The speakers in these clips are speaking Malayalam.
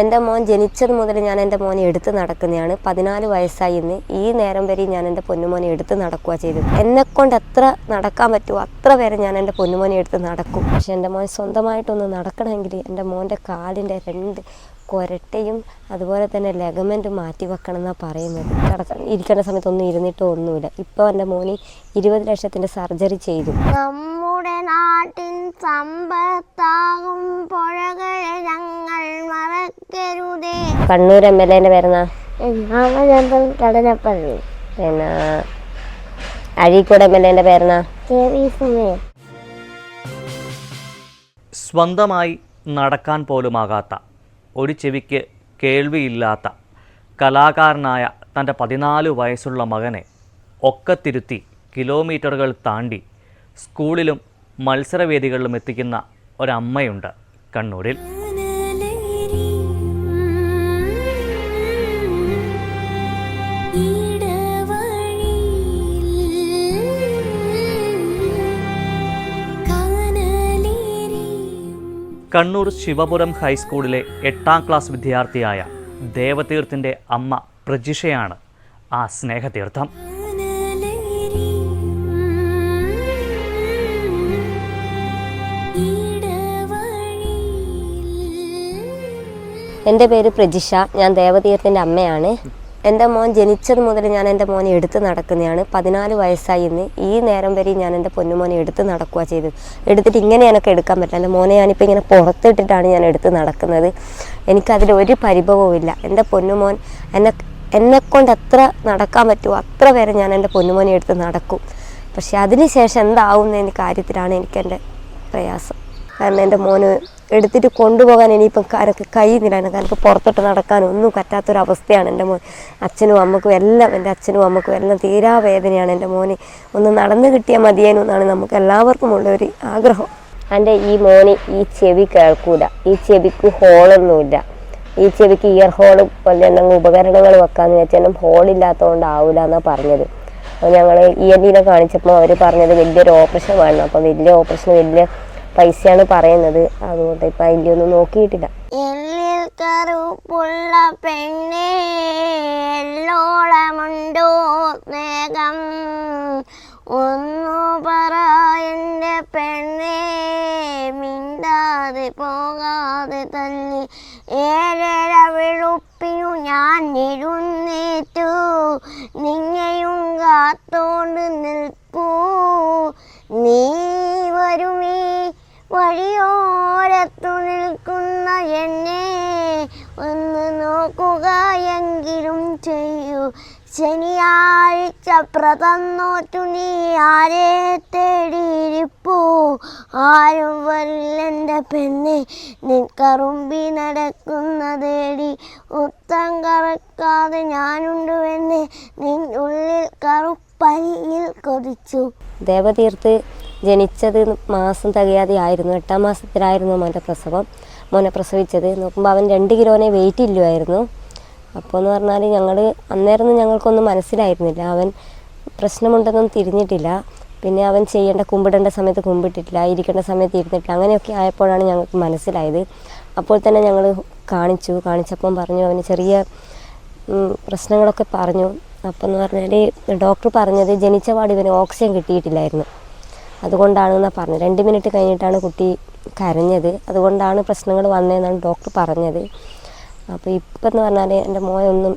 എന്റെ മോൻ ജനിച്ചത് മുതൽ ഞാൻ എന്റെ മോനെ എടുത്ത് നടക്കുന്നതാണ്. പതിനാല് വയസ്സായി ഇന്ന്. ഈ നേരം വരെ ഞാൻ എന്റെ പൊന്നുമോനെ എടുത്ത് നടക്കുക ചെയ്തത്. എന്നെ കൊണ്ട് എത്ര നടക്കാൻ പറ്റുമോ അത്ര വരെ ഞാൻ എന്റെ പൊന്നുമോനെ എടുത്ത് നടക്കും. പക്ഷെ എന്റെ മോൻ സ്വന്തമായിട്ടൊന്ന് നടക്കണമെങ്കിൽ എന്റെ മോന്റെ കാലിന്റെ രണ്ട് കൊരട്ടയും അതുപോലെ തന്നെ ലെഗമെന്റ് മാറ്റി വെക്കണം എന്നാണ് പറയുന്നത്. നടക്കാൻ ഇരിക്കേണ്ട സമയത്ത് ഒന്നും ഇരുന്നിട്ടോ ഒന്നുമില്ല. ഇപ്പോൾ എന്റെ മോന് ഇരുപത് ലക്ഷത്തിന്റെ സർജറി ചെയ്തു. നമ്മുടെ നാട്ടിൻ സമ്പത്താകും കണ്ണൂർ എം എൽ എന്റെ പേരെന്നാ? കടനപ്പള്ളി പിന്നെ അഴീക്കോട് എം എൽ എന്റെ പേരെന്നാ? സ്വന്തമായി നടക്കാൻ പോലുമാകാത്ത ഒരു ചെവിക്ക് കേൾവിയില്ലാത്ത കലാകാരനായ തന്റെ പതിനാല് വയസ്സുള്ള മകനെ ഒക്കത്തിരുത്തി കിലോമീറ്ററുകൾ താണ്ടി സ്കൂളിലും മത്സരവേദികളിലും എത്തിക്കുന്ന ഒരമ്മയുണ്ട് കണ്ണൂരിൽ. കണ്ണൂർ ശിവപുരം ഹൈസ്കൂളിലെ എട്ടാം ക്ലാസ് വിദ്യാർത്ഥിയായ ദേവതീർത്ഥിന്റെ അമ്മ പ്രജിഷയാണ് ആ സ്നേഹതീർത്ഥം. എന്റെ പേര് പ്രജിഷ ഞാൻ ദേവതീർത്ഥിന്റെ അമ്മയാണ്. എന്റെ മോൻ ജനിച്ചത് മുതൽ ഞാൻ എന്റെ മോനെ എടുത്ത് നടക്കുന്നതാണ്. പതിനാല് വയസ്സായി ഇന്ന്. ഈ നേരം വരെ ഞാൻ എന്റെ പൊന്നുമോനെ എടുത്ത് നടക്കുക ചെയ്തത്. എടുത്തിട്ട് ഇങ്ങനെ എനിക്ക് എടുക്കാൻ പറ്റില്ല. എന്റെ മോനെ ഞാനിപ്പോൾ ഇങ്ങനെ പുറത്തിട്ടിട്ടാണ് ഞാൻ എടുത്ത് നടക്കുന്നത്. എനിക്കതിൽ ഒരു പരിഭവവും ഇല്ല. എന്റെ പൊന്നുമോൻ എന്നെ എന്നെക്കൊണ്ട് എത്ര നടക്കാൻ പറ്റുമോ അത്ര വരെ ഞാൻ എന്റെ പൊന്നുമോനെ എടുത്ത് നടക്കും. പക്ഷെ അതിന് ശേഷം എന്താവും എന്ന കാര്യത്തിലാണ് എനിക്ക് എന്റെ പ്രയാസം. കാരണം എന്റെ മോന് എടുത്തിട്ട് കൊണ്ടുപോകാൻ ഇനിയിപ്പം എനിക്ക് കഴിയുന്നില്ല. കാരണം പുറത്തോട്ട് നടക്കാനും ഒന്നും പറ്റാത്തൊരവസ്ഥയാണ് എന്റെ മോൻ. അച്ഛനും അമ്മക്കും എല്ലാം എന്റെ അച്ഛനും അമ്മക്കും എല്ലാം തീരാ വേദനയാണ് എന്റെ മോന്. ഒന്ന് നടന്നു കിട്ടിയാൽ മതിയേനു എന്നാണ് നമുക്ക് എല്ലാവർക്കും ഉള്ള ഒരു ആഗ്രഹം. എന്റെ ഈ മോന് ഈ ചെവി കേൾക്കൂല. ഈ ചെവിക്ക് ഹോളൊന്നുമില്ല. ഈ ചെവിക്ക് ഇയർ ഹോളും പോലെ എന്തെങ്കിലും ഉപകരണങ്ങൾ വെക്കാമെന്ന് വെച്ചാൽ ഹോളില്ലാത്തതുകൊണ്ട് ആവില്ല എന്നാണ് പറഞ്ഞത്. അപ്പോൾ ഞങ്ങൾ ഇ എൻ ഡിനെ കാണിച്ചപ്പോൾ അവർ പറഞ്ഞത് വലിയൊരു ഓപ്പറേഷൻ വേണം. അപ്പോൾ വലിയ ഓപ്പറേഷൻ വലിയ പൈസയാണ് പറയുന്നത്. അതുകൊണ്ട് ഇപ്പം ഒന്നും നോക്കിയിട്ടില്ല. പെണ്ണേ പറ പെണ്ണേ മിണ്ടാതെ പോകാതെ തല്ലി. ഏഴര വെളുപ്പിനു ഞാൻ എഴുന്നേറ്റു. നിന്നെയും കാത്തോണ്ട് നിൽക്കൂ ചെയ്യൂ. ശനിയാഴ്ച പ്രതന്നോറ്റു നീ ആരെ തേടിയിരിപ്പൂ? ആരും വരില്ലെന്റെ പെണ്ണെ നിൻ കറുമ്പി നടക്കുന്ന തേടി ഉത്തം കറക്കാതെ ഞാനുണ്ടുവെന്ന് എന്നെ നിൻ ഉള്ളിൽ കറുപ്പരിയിൽ കൊതിച്ചു. ദേവതീർത്ത് ജനിച്ചത് മാസം തികയാതെ ആയിരുന്നു. എട്ടാം മാസത്തിലായിരുന്നു മോന്റെ പ്രസവം. മോനെ പ്രസവിച്ചത്. നോക്കുമ്പോൾ അവൻ രണ്ട് കിലോനെ വെയിറ്റ് ഇല്ലായിരുന്നു അപ്പോൾ എന്ന് പറഞ്ഞാൽ ഞങ്ങൾ അന്നേരമൊന്നും ഞങ്ങൾക്കൊന്നും മനസ്സിലായിരുന്നില്ല. അവൻ പ്രശ്നമുണ്ടെന്നും തിരിഞ്ഞിട്ടില്ല. പിന്നെ അവൻ ചെയ്യേണ്ട കുമ്പിടേണ്ട സമയത്ത് കുമ്പിട്ടിട്ടില്ല ഇരിക്കേണ്ട സമയത്ത് ഇരുന്നിട്ടില്ല അങ്ങനെയൊക്കെ ആയപ്പോഴാണ് ഞങ്ങൾക്ക് മനസ്സിലായത്. അപ്പോൾ തന്നെ ഞങ്ങൾ കാണിച്ചു. കാണിച്ചപ്പം പറഞ്ഞു അവന് ചെറിയ പ്രശ്നങ്ങളൊക്കെ പറഞ്ഞു. അപ്പം എന്ന് പറഞ്ഞാൽ ഡോക്ടർ പറഞ്ഞത് ജനിച്ച പാട് ഇവന് ഓക്സിജൻ കിട്ടിയിട്ടില്ലായിരുന്നു. അതുകൊണ്ടാണെന്നാണ് പറഞ്ഞത്. രണ്ട് മിനിറ്റ് കഴിഞ്ഞിട്ടാണ് കുട്ടി കരഞ്ഞത്. അതുകൊണ്ടാണ് പ്രശ്നങ്ങൾ വന്നതെന്നാണ് ഡോക്ടർ പറഞ്ഞത്. അപ്പോൾ ഇപ്പം എന്ന് പറഞ്ഞാൽ എന്റെ മോനൊന്നും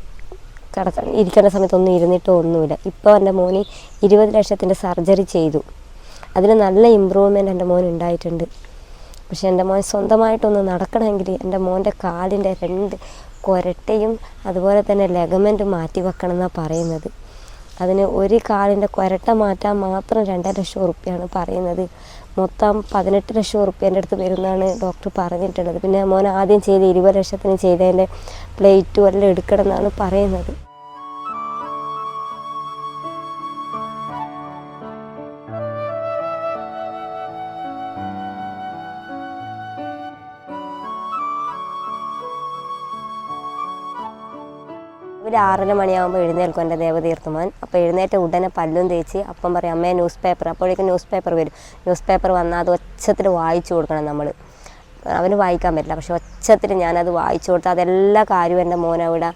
കിടക്ക ഇരിക്കേണ്ട സമയത്തൊന്നും ഇരുന്നിട്ടോ ഒന്നുമില്ല. ഇപ്പോൾ എന്റെ മോന് ഇരുപത് ലക്ഷത്തിന്റെ സർജറി ചെയ്തു. അതിന് നല്ല ഇമ്പ്രൂവ്മെന്റ് എന്റെ മോൻ ഉണ്ടായിട്ടുണ്ട്. പക്ഷേ എന്റെ മോൻ സ്വന്തമായിട്ടൊന്ന് നടക്കണമെങ്കിൽ എന്റെ മോന്റെ കാലിന്റെ രണ്ട് കൊരട്ടയും അതുപോലെ തന്നെ ലെഗമെന്റ് മാറ്റി വെക്കണം എന്നാണ് പറയുന്നത്. അതിന് ഒരു കാലിന്റെ കൊരട്ട മാറ്റാൻ മാത്രം രണ്ടര ലക്ഷം ഉറുപ്പ്യാണ് പറയുന്നത്. മൊത്തം പതിനെട്ട് ലക്ഷം റുപ്യേന്റെ അടുത്ത് വരുന്നതാണ് ഡോക്ടർ പറഞ്ഞിട്ടുള്ളത്. പിന്നെ മോൻ ആദ്യം ചെയ്ത് ഇരുപത് ലക്ഷത്തിന് ചെയ്തതിന്റെ പ്ലേറ്റും എല്ലാം എടുക്കണം എന്നാണ് പറയുന്നത്. ഒരു ആറര മണിയാകുമ്പോൾ എഴുന്നേൽക്കും എന്റെ ദേവതീർത്ഥമാൻ. അപ്പോൾ എഴുന്നേറ്റ് ഉടനെ പല്ലും തേച്ച് അപ്പം പറയും അമ്മേ ന്യൂസ് പേപ്പർ അപ്പോഴേക്കും ന്യൂസ് പേപ്പർ വരും. ന്യൂസ് പേപ്പർ വന്നാൽ അത് ഒച്ചത്തിൽ വായിച്ചു കൊടുക്കണം നമ്മൾ അവന് വായിക്കാൻ പറ്റില്ല. പക്ഷെ ഒച്ചത്തിൽ ഞാനത് വായിച്ചു കൊടുത്താൽ അതെല്ലാ കാര്യവും എന്റെ മോനവിടെ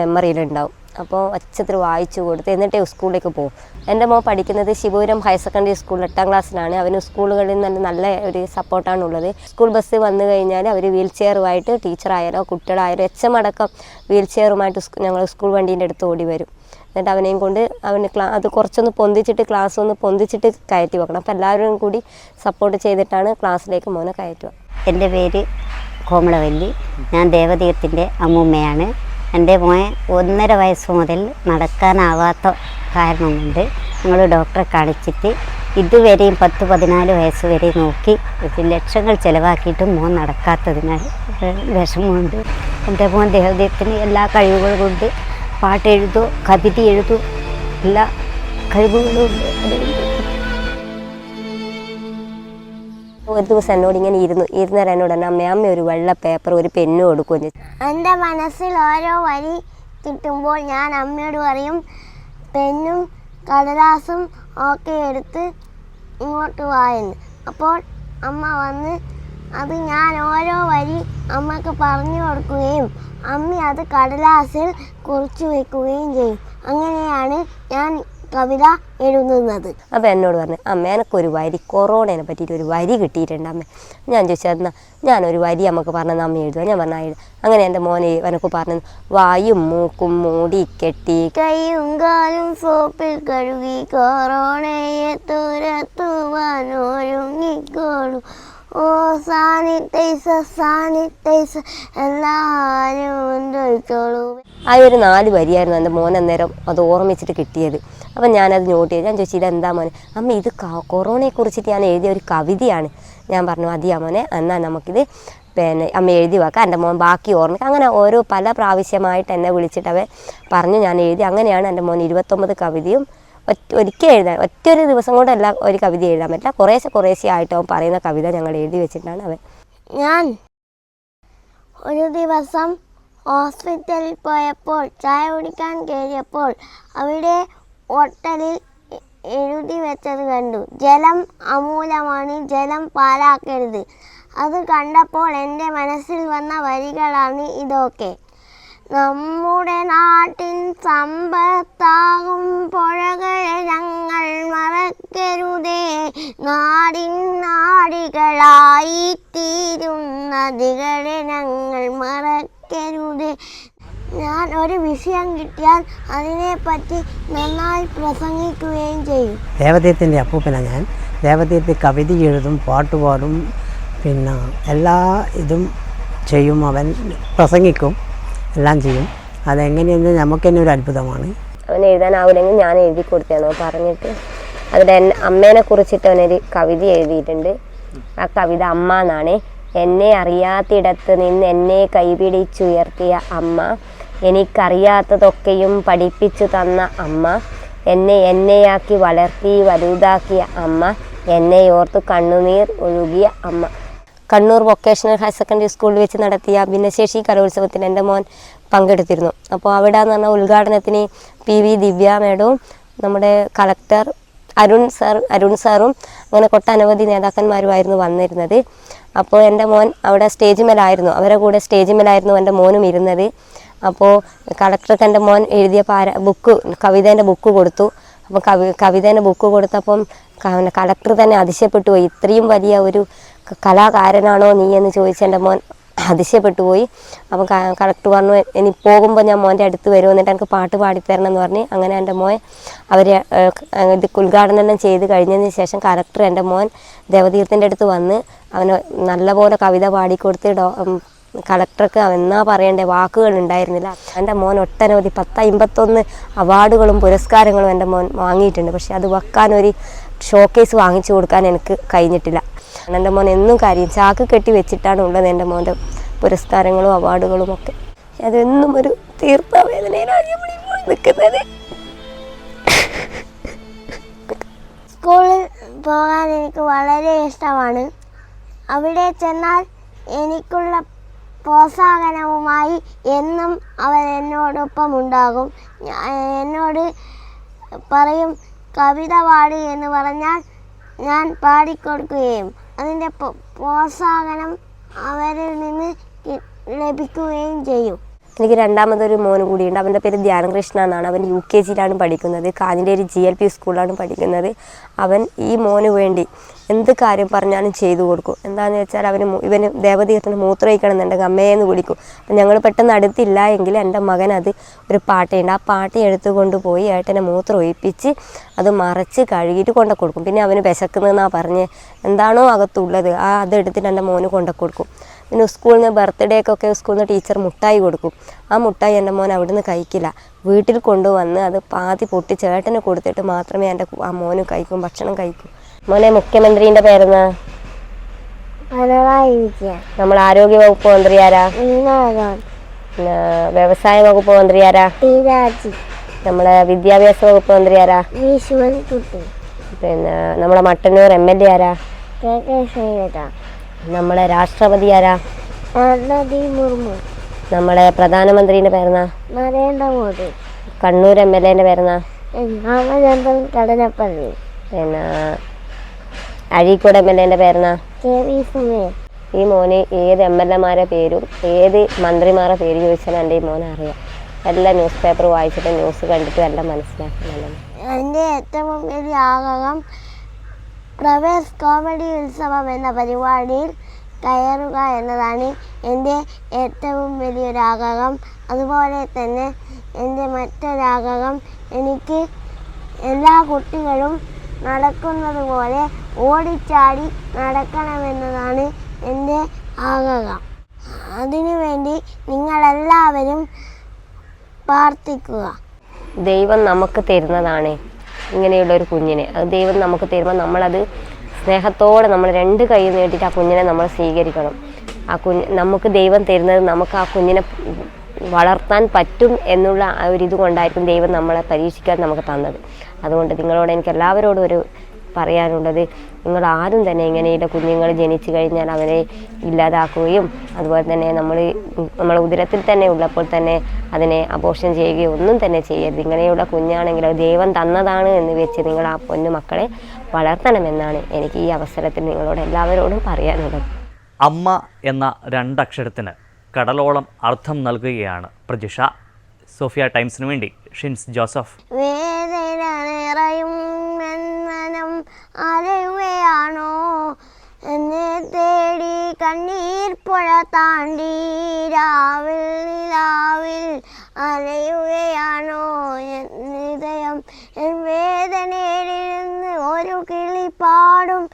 മെമ്മറിയിലുണ്ടാവും അപ്പോൾ ഒച്ചത്തിൽ വായിച്ചു കൊടുത്ത് എന്നിട്ടേ സ്കൂളിലേക്ക് പോകും എന്റെ മോൻ പഠിക്കുന്നത് ശിവപുരം ഹയർ സെക്കൻഡറി സ്കൂളിൽ എട്ടാം ക്ലാസ്സിലാണ് അവന് സ്കൂളുകളിൽ നിന്ന് നല്ല ഒരു സപ്പോർട്ടാണ് ഉള്ളത് സ്കൂൾ ബസ് വന്നു കഴിഞ്ഞാൽ അവർ വീൽ ചെയറുമായിട്ട് ടീച്ചറായാലോ കുട്ടികളായാലോ എച്ചമടക്കം വീൽ ചെയറുമായിട്ട് ഞങ്ങൾ സ്കൂൾ വണ്ടീന്റെ അടുത്ത് ഓടി വരും. എന്നിട്ട് അവനെയും കൊണ്ട് അവന് ക്ലാ അത് കുറച്ചൊന്ന് പൊന്തിച്ചിട്ട് ക്ലാസ് ഒന്ന് പൊന്തിച്ചിട്ട് കയറ്റി വെക്കണം. അപ്പോൾ എല്ലാവരും കൂടി സപ്പോർട്ട് ചെയ്തിട്ടാണ് ക്ലാസ്സിലേക്ക് മോനെ കയറ്റുക. എന്റെ പേര് കോമളവല്ലി. ഞാൻ ദേവതീർത്തിന്റെ അമ്മൂമ്മയാണ്. എന്റെ മോൻ ഒന്നര വയസ്സ് മുതൽ നടക്കാനാവാത്ത കാരണം കൊണ്ട് ഞങ്ങൾ ഡോക്ടറെ കാണിച്ചിട്ട് ഇതുവരെയും പത്ത് പതിനാല് വയസ്സ് വരെ നോക്കി ലക്ഷങ്ങൾ ചിലവാക്കിയിട്ടും മോൻ നടക്കാത്തതിനാൽ വിഷമമുണ്ട്. എന്റെ മോൻ ദേവതീർത്തിന് എല്ലാ കഴിവുകളും കൊണ്ട് പാട്ട് എഴുതൂ കവിത എഴുതോ എല്ലാ കഴിവുകളും ഉണ്ട്. അതുകൊണ്ട് ഒരു ദിവസം എന്നോട് ഇങ്ങനെ ഇരുന്നു. ഇരുന്നേരം എന്നോട് തന്നെ അമ്മ അമ്മ ഒരു വെള്ള പേപ്പർ ഒരു പെന്നും കൊടുക്കുകയും ചെയ്തു എന്റെ മനസ്സിൽ ഓരോ വരി കിട്ടുമ്പോൾ ഞാൻ അമ്മയോട് പറയും പെന്നും കടലാസും ഒക്കെ എടുത്ത് ഇങ്ങോട്ട് വായെന്ന് അപ്പോൾ അമ്മ വന്ന് അത് ഞാൻ ഓരോ വരി അമ്മയ്ക്ക് പറഞ്ഞു കൊടുക്കുകയും അമ്മ അത് കടലാസിൽ കുറിച്ചു വെക്കുകയും ചെയ്യും. അങ്ങനെയാണ് ഞാൻ കവിത എഴുതുന്നത്. അപ്പോൾ എന്നോട് പറഞ്ഞു അമ്മ ഒരു വരി കൊറോണേനെ പറ്റിയിട്ട് ഒരു വരി കിട്ടിയിട്ടുണ്ട് അമ്മ. ഞാൻ ചോദിച്ചു എന്നാൽ ഞാനൊരു വരി നമുക്ക് പറഞ്ഞത് അമ്മ എഴുതുക ഞാൻ പറഞ്ഞാൽ എഴുതാം അങ്ങനെ എന്റെ മോനെ എനിക്ക് പറഞ്ഞു വായും മൂക്കും മൂടി കെട്ടി. കൈയും കാലും സോപ്പിൽ കഴുകി കൊറോണയെ തുരത്തുവാൻ ഒരുങ്ങിക്കോളൂ. ഓ ആ ഒരു നാല് വരിയായിരുന്നു എന്റെ മോൻ അന്നേരം അത് ഓർമ്മിച്ചിട്ട് കിട്ടിയത്. അപ്പം ഞാനത് നോട്ട് ചെയ്തു. ഞാൻ ചോദിച്ചു ഇതെന്താ മോനെ? അമ്മ ഇത് കൊറോണയെക്കുറിച്ചിട്ട് കൊറോണയെ കുറിച്ചിട്ട് ഞാൻ എഴുതിയ ഒരു കവിതയാണ്. ഞാൻ പറഞ്ഞു അതിയാ മോനെ എന്നാൽ നമുക്കിത് പിന്നെ അമ്മ എഴുതി വെക്കാം. എന്റെ മോൻ ബാക്കി ഓർമ്മിക്കുക അങ്ങനെ ഓരോ പല പ്രാവശ്യമായിട്ട് എന്നെ വിളിച്ചിട്ട് അവൻ പറഞ്ഞു ഞാൻ എഴുതി. അങ്ങനെയാണ് എന്റെ മോൻ ഇരുപത്തൊമ്പത് കവിതയും ഒരിക്കൽ എഴുതാൻ ഒറ്റ ഒരു ദിവസം കൊണ്ടല്ല ഒരു കവിത എഴുതാൻ പറ്റില്ല. കുറേശ്ശെ കുറേശ്ശെ ആയിട്ട് അവൻ പറയുന്ന കവിത ഞങ്ങൾ എഴുതി വെച്ചിട്ടാണ് അവൻ. ഞാൻ ഒരു ദിവസം ഹോസ്പിറ്റലിൽ പോയപ്പോൾ ചായ കുടിക്കാൻ കയറിയപ്പോൾ അവിടെ ഹോട്ടലിൽ എഴുതി വെച്ചത് കണ്ടു. ജലം അമൂലമാണ് ജലം പാലാക്കരുത് അത് കണ്ടപ്പോൾ എന്റെ മനസ്സിൽ വന്ന വരികളാണ് ഇതൊക്കെ. നമ്മുടെ നാട്ടിൻ സമ്പത്താകും പുഴകളെ ഞങ്ങൾ മറക്കരുതേ. നാടിൻ നാടികളായി തീരും നദികളെ ഞങ്ങൾ മറക്കരുതേ. ഞാൻ ഒരു വിഷയം കിട്ടിയാൽ അതിനെപ്പറ്റി നന്നായി പ്രസംഗിക്കുകയും ചെയ്യും. ദേവതീയത്തിന്റെ അപ്പൂപ്പനാണ് ഞാൻ. ദേവതീർത്തി കവിത എഴുതും പാട്ടുപാടും പിന്നെ എല്ലാ ഇതും ചെയ്യും. അവൻ പ്രസംഗിക്കും. എല്ലാം ചെയ്യും. അതെങ്ങനെയെന്ന് നമുക്ക് തന്നെ ഒരു അത്ഭുതമാണ്. അവൻ എഴുതാനാവില്ലെങ്കിൽ ഞാൻ എഴുതി കൊടുത്തതാണോ. പറഞ്ഞിട്ട് അതിൽ എന്നെ അമ്മേനെ കുറിച്ചിട്ട് അവനൊരു കവിത എഴുതിയിട്ടുണ്ട്. ആ കവിത അമ്മ എന്നാണ്. എന്നെ അറിയാത്തിടത്ത് നിന്ന് എന്നെ കൈപിടിച്ചുയർത്തിയ അമ്മ എനിക്കറിയാത്തതൊക്കെയും പഠിപ്പിച്ചു തന്ന അമ്മ എന്നെ എന്നെയാക്കി വളർത്തി വലുതാക്കിയ അമ്മ എന്നെ ഓർത്ത് കണ്ണുനീർ ഒഴുകിയ അമ്മ. കണ്ണൂർ വൊക്കേഷണൽ ഹയർ സെക്കൻഡറി സ്കൂളിൽ വെച്ച് നടത്തിയ ഭിന്നശേഷി കലോത്സവത്തിന് എന്റെ മോൻ പങ്കെടുത്തിരുന്നു. അപ്പോൾ അവിടെ എന്ന് പറഞ്ഞാൽ ഉദ്ഘാടനത്തിന് പി വി ദിവ്യ മേഡവും നമ്മുടെ കളക്ടർ അരുൺ സാർ അരുൺ സാറും അങ്ങനെ കൊട്ടനവധി നേതാക്കന്മാരുമായിരുന്നു വന്നിരുന്നത്. അപ്പോൾ എന്റെ മോൻ അവിടെ സ്റ്റേജ് മേലായിരുന്നു. അവരെ കൂടെ സ്റ്റേജ് മേലായിരുന്നു എന്റെ മോനും ഇരുന്നത്. അപ്പോൾ കളക്ടർക്ക് എന്റെ മോൻ എഴുതിയ പാര ബുക്ക് കവിതേന്റെ ബുക്ക് കൊടുത്തു. അപ്പോൾ കവി കവിതേന്റെ ബുക്ക് കൊടുത്തപ്പം കളക്ടർ തന്നെ അതിശയപ്പെട്ടു പോയി. ഇത്രയും വലിയ ഒരു കലാകാരനാണോ നീ എന്ന് ചോദിച്ച എന്റെ മോൻ അതിശയപ്പെട്ടു പോയി. അപ്പം കളക്ടർ പറഞ്ഞു ഇനി പോകുമ്പോൾ ഞാൻ മോന്റെ അടുത്ത് വരും എന്നിട്ട് എനിക്ക് പാട്ട് പാടിത്തരണം എന്ന് പറഞ്ഞ് അങ്ങനെ എന്റെ മോൻ അവർ ഇത് ഉദ്ഘാടനം ചെയ്ത് കഴിഞ്ഞതിന് ശേഷം കളക്ടർ എന്റെ മോൻ ദേവതീർത്ഥന്റെ അടുത്ത് വന്ന് അവന് നല്ലപോലെ കവിത പാടിക്കൊടുത്ത് ഡോ കളക്ടർക്ക് എന്നാ പറയേണ്ട? വാക്കുകൾ ഉണ്ടായിരുന്നില്ല. എന്റെ മോൻ ഒട്ടനവധി പത്ത് അവാർഡുകളും പുരസ്കാരങ്ങളും എന്റെ മോൻ വാങ്ങിയിട്ടുണ്ട്. പക്ഷേ അത് വെക്കാനൊരു ഷോക്കേസ് വാങ്ങിച്ചു കൊടുക്കാൻ എനിക്ക് കഴിഞ്ഞിട്ടില്ല. എന്റെ മോൻ എന്നും കാര്യം ചാക്ക് കെട്ടി വെച്ചിട്ടാണ് ഉള്ളത് എന്റെ മോന്റെ പുരസ്കാരങ്ങളും അവാർഡുകളും ഒക്കെ. അതെന്നും ഒരു തീർത്ഥവേദനയിലാണ് നമ്മൾ ഇപ്പോൾ നിൽക്കുന്നത്. സ്കൂളിൽ പോകാൻ എനിക്ക് വളരെ ഇഷ്ടമാണ്. അവിടെ ചെന്നാൽ എനിക്കുള്ള പ്രോത്സാഹനവുമായി എന്നും അവർ എന്നോടൊപ്പം ഉണ്ടാകും. എന്നോട് പറയും കവിത പാടി എന്ന് പറഞ്ഞാൽ ഞാൻ പാടിക്കൊടുക്കുകയും അതിന്റെ പ്രോത്സാഹനം അവരിൽ നിന്ന് ലഭിക്കുകയും ചെയ്യും. എനിക്ക് രണ്ടാമതൊരു മോനും കൂടിയുണ്ട്. അവന്റെ പേര് ധ്യാനകൃഷ്ണ എന്നാണ്. അവൻ യു കെ ജിയിലാണ് പഠിക്കുന്നത്. കാഞ്ഞിലേരി ജി എൽ പി സ്കൂളിലാണ് പഠിക്കുന്നത്. അവൻ ഈ മോന് വേണ്ടി എന്ത് കാര്യം പറഞ്ഞാലും ചെയ്തു കൊടുക്കും. എന്താണെന്ന് വെച്ചാൽ അവന് ഇവന് ദേവതീർത്ഥന് മൂത്രം അമ്മയെ അമ്മയെന്ന് വിളിക്കും. അപ്പം ഞങ്ങൾ പെട്ടെന്ന് അടുത്തില്ല എങ്കിൽ എന്റെ മകൻ അത് ഒരു പാട്ടയുണ്ട്. ആ പാട്ട എടുത്തുകൊണ്ട് പോയി ഏട്ടനെ മൂത്രം ഒഴിപ്പിച്ച് അത് മറച്ച് കഴുകിയിട്ട് കൊണ്ടു കൊടുക്കും. പിന്നെ അവന് വിശക്കുന്നതെന്നാണ് പറഞ്ഞ് എന്താണോ അകത്തുള്ളത് ആ അതെടുത്തിട്ട് എന്റെ മോന് കൊണ്ടു കൊടുക്കും. പിന്നെ സ്കൂളിൽ നിന്ന് ബർത്ത്ഡേക്കൊക്കെ സ്കൂളിൽ നിന്ന് ടീച്ചർ മുട്ടായി കൊടുക്കും. ആ മുട്ടായി എന്റെ മോൻ അവിടുന്ന് കഴിക്കില്ല. വീട്ടിൽ കൊണ്ടുവന്ന് അത് പാതി പൊട്ടി ചേട്ടന് കൊടുത്തിട്ട് മാത്രമേ എന്റെ ആ മോന് കഴിക്കും ഭക്ഷണം കഴിക്കും. മോനെ മുഖ്യമന്ത്രിന്റെ പേരെന്നാ നമ്മൾ ആരോഗ്യ വകുപ്പ് മന്ത്രി ആരാ? വ്യവസായ വകുപ്പ് മന്ത്രി ആരാ? നമ്മളെ വിദ്യാഭ്യാസ വകുപ്പ് മന്ത്രി ആരാ? പിന്നെ നമ്മളെ മട്ടന്നൂർ എം എൽ എ ആരാ? നമ്മളെ രാഷ്ട്രപതി ആരാ? ദ്രൗപതി മുർമു. നമ്മളെ പ്രധാനമന്ത്രിന്റെ പേരെന്നാ? നരേന്ദ്രമോദി കണ്ണൂർ എം എൽ എന്റെ പേരെന്നാ? രാമചന്ദ്രൻ കടനപ്പള്ളി പിന്നെ അഴീക്കോട് എം എൽ എന്റെ പേരെന്നാ? കെ വി സുമേഷ് ഈ മോന് ഏത് എം എൽ എമാരെ പേരും ഏത് മന്ത്രിമാരെ പേര് ചോദിച്ചാലും എന്റെ ഈ മോനെ അറിയാം. എല്ലാ ന്യൂസ് പേപ്പർ വായിച്ചിട്ട് ന്യൂസ് കണ്ടിട്ട് എല്ലാം മനസ്സിലാക്കുന്നുണ്ട് എന്റെ ഏറ്റവും വലിയ ആഗ്രഹം പ്രവേശ് കോമഡി ഉത്സവം എന്ന പരിപാടിയിൽ കയറുക എന്നതാണ് എന്റെ ഏറ്റവും വലിയൊരാഗ്രഹം അതുപോലെ തന്നെ എന്റെ മറ്റൊരാഗ്രഹം എനിക്ക് എല്ലാ കുട്ടികളും നടക്കുന്നത് പോലെ ഓടിച്ചാടി നടക്കണമെന്നതാണ് എന്റെ ആഗ്രഹം. അതിനുവേണ്ടി നിങ്ങളെല്ലാവരും പ്രാർത്ഥിക്കുക. ദൈവം നമുക്ക് തരുന്നതാണ്. ഇങ്ങനെയുള്ള ഒരു കുഞ്ഞിനെ. അത് ദൈവം നമുക്ക് തരുമ്പോൾ നമ്മളത് സ്നേഹത്തോടെ നമ്മൾ രണ്ട് കൈ നീട്ടിയിട്ട് ആ കുഞ്ഞിനെ നമ്മൾ സ്വീകരിക്കണം. ആ കുഞ്ഞ് നമുക്ക് ദൈവം തരുന്നത് നമുക്ക് ആ കുഞ്ഞിനെ വളർത്താൻ പറ്റും എന്നുള്ള ആ ഒരു ഇത് കൊണ്ടായിരിക്കും ദൈവം നമ്മളെ പരീക്ഷിക്കാൻ നമുക്ക് തന്നത്. അതുകൊണ്ട് നിങ്ങളോട് എനിക്ക് എല്ലാവരോടും ഒരു പറയാനുള്ളത് നിങ്ങൾ ആരും തന്നെ ഇങ്ങനെയുള്ള കുഞ്ഞുങ്ങൾ ജനിച്ചു കഴിഞ്ഞാൽ അവരെ ഇല്ലാതാക്കുകയും അതുപോലെ തന്നെ നമ്മൾ നമ്മളെ ഉദരത്തിൽ തന്നെ ഉള്ളപ്പോൾ തന്നെ അതിനെ അപോഷം ചെയ്യുകയോ ഒന്നും തന്നെ ചെയ്യരുത്. ഇങ്ങനെയുള്ള കുഞ്ഞാണെങ്കിൽ അത് ദൈവം തന്നതാണ് എന്ന് വെച്ച് നിങ്ങൾ ആ പൊന്നു മക്കളെ വളർത്തണമെന്നാണ് എനിക്ക് ഈ അവസരത്തിൽ നിങ്ങളോട് എല്ലാവരോടും പറയാനുള്ളത്. അമ്മ എന്ന രണ്ടക്ഷരത്തിന് കടലോളം അർത്ഥം നൽകുകയാണ് പ്രജിഷ. സോഫിയ ടൈംസിന് വേണ്ടി ഷിൻസ് ജോസഫ്. അറിയുകയാണോ എന്നെ തേടി കണ്ണീർ പുഴ താണ്ടി രാവിൽ നിലാവിൽ അലയുകയാണോ? എൻ ഹൃദയം എൻ വേദനയിലിരുന്ന് ഒരു കിളി പാടും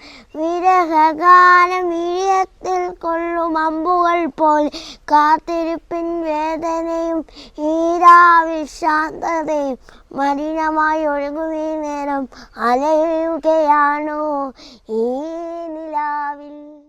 വിരഹഗാനം ഇഴത്തിൽ കൊള്ളും അമ്പുകൾ പോൽ. കാത്തിരിപ്പിൻ വേദനയും ഈരാവിൽ ശാന്തതയും. മലിനമായി ഈ നേരം. അലയുകയാണോ ഈ നിലാവിൽ?